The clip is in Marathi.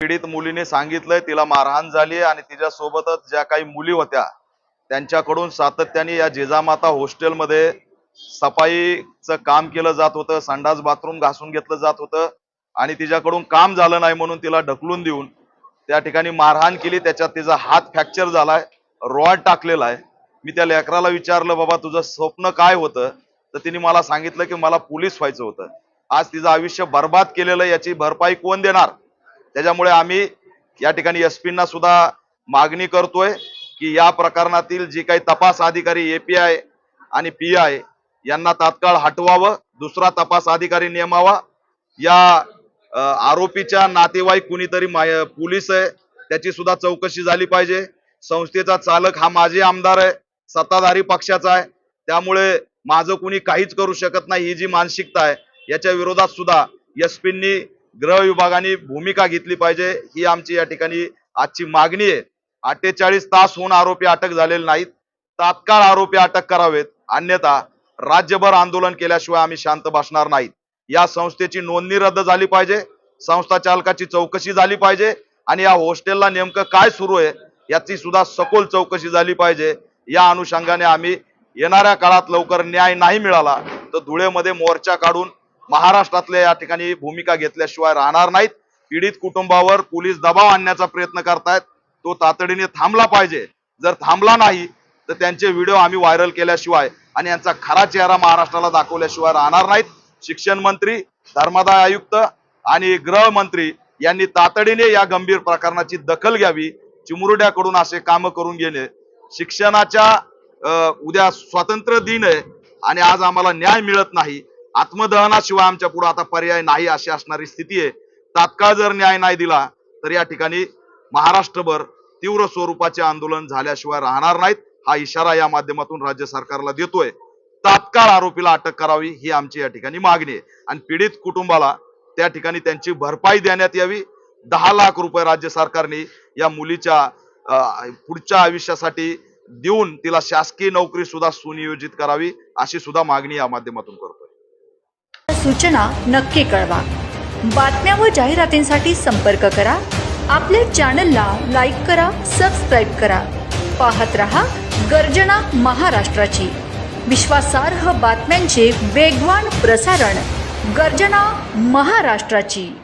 पीडित मुलीने सांगितलंय तिला मारहाण झाली आणि तिच्या सोबतच ज्या काही मुली होत्या त्यांच्याकडून सातत्याने या जिजामाता हॉस्टेलमध्ये सफाईचं काम केलं जात होतं संडास बाथरूम घासून घेतलं जात होतं आणि तिच्याकडून काम झालं नाही म्हणून तिला ढकलून देऊन त्या ठिकाणी मारहाण केली. त्याच्यात तिचा हात फ्रॅक्चर झालाय रॉड टाकलेला आहे. मी त्या लेकराला विचारलं बाबा तुझं स्वप्न काय होतं? तर तिने मला सांगितलं की मला पोलीस व्हायचं होतं. आज तिचं आयुष्य बर्बाद केलेलं याची भरपाई कोण देणार? त्याच्यामुळे आम्ही या ठिकाणी एसपींना सुद्धा मागणी करतोय की या प्रकरणातील जी काही तपास अधिकारी एपीआय आणि पी आय यांना तात्काळ हटवावं दुसरा तपास अधिकारी नेमावा. या आरोपीच्या नातेवाईक कुणीतरी माय- पोलीस आहे त्याची सुद्धा चौकशी झाली पाहिजे. संस्थेचा चालक हा माझे आमदार आहे सत्ताधारी पक्षाचा आहे. त्यामुळे माझं कुणी काहीच करू शकत नाही ही जी मानसिकता आहे याच्या विरोधात सुद्धा एसपींनी गृह विभागाने भूमिका घेतली पाहिजे. ही आमची या ठिकाणी आजची मागणी आहे. अठ्ठेचाळीस तास होऊन आरोपी अटक झालेले नाहीत. तात्काळ आरोपी अटक करावेत. अन्यथा राज्यभर आंदोलन केल्याशिवाय आम्ही शांत बसणार नाहीत. या संस्थेची नोंदणी रद्द झाली पाहिजे. संस्था चालकाची चौकशी झाली पाहिजे. आणि या हॉस्टेलला नेमकं काय सुरू आहे याची सुद्धा सखोल चौकशी झाली पाहिजे. या अनुषंगाने आम्ही येणाऱ्या काळात लवकर न्याय नाही मिळाला तर धुळेमध्ये मोर्चा काढून महाराष्ट्रातल्या या ठिकाणी भूमिका घेतल्याशिवाय राहणार नाहीत. पीडित कुटुंबावर पोलीस दबाव आणण्याचा प्रयत्न करतायत. तो तातडीने थांबला पाहिजे. जर थांबला नाही तर त्यांचे व्हिडिओ आम्ही व्हायरल केल्याशिवाय आणि यांचा खरा चेहरा महाराष्ट्राला दाखवल्याशिवाय राहणार नाहीत. शिक्षण मंत्री धर्मादाय आयुक्त आणि गृहमंत्री यांनी तातडीने या गंभीर प्रकरणाची दखल घ्यावी चिमुरड्याकडून असे काम करून घेणे शिक्षणाच्या अं, उद्या स्वातंत्र्य दिन आहे आणि आज आम्हाला न्याय मिळत नाही आत्मदहनाशिवाय आमच्या पुढे आता पर्याय नाही अशी असणारी स्थिती आहे. तात्काळ जर न्याय नाही दिला तर या ठिकाणी महाराष्ट्रभर तीव्र स्वरूपाचे आंदोलन झाल्याशिवाय राहणार नाहीत हा इशारा या माध्यमातून राज्य सरकारला देतोय. तात्काळ आरोपीला अटक करावी ही आमची या ठिकाणी मागणी आहे. आणि पीडित कुटुंबाला त्या ठिकाणी त्यांची भरपाई देण्यात यावी. दहा लाख रुपये राज्य सरकारने या मुलीच्या पुढच्या आयुष्यासाठी देऊन तिला शासकीय नोकरी सुद्धा सुनियोजित करावी अशी सुद्धा मागणी या माध्यमातून करतो सूचना नक्की कळवा. बातम्या व जाहिरातींसाठी संपर्क करा. आपल्या चॅनलला लाईक करा सबस्क्राईब करा. पाहत रहा गर्जना महाराष्ट्राची. विश्वासार्ह बातम्यांचे वेगवान प्रसारण गर्जना महाराष्ट्राची.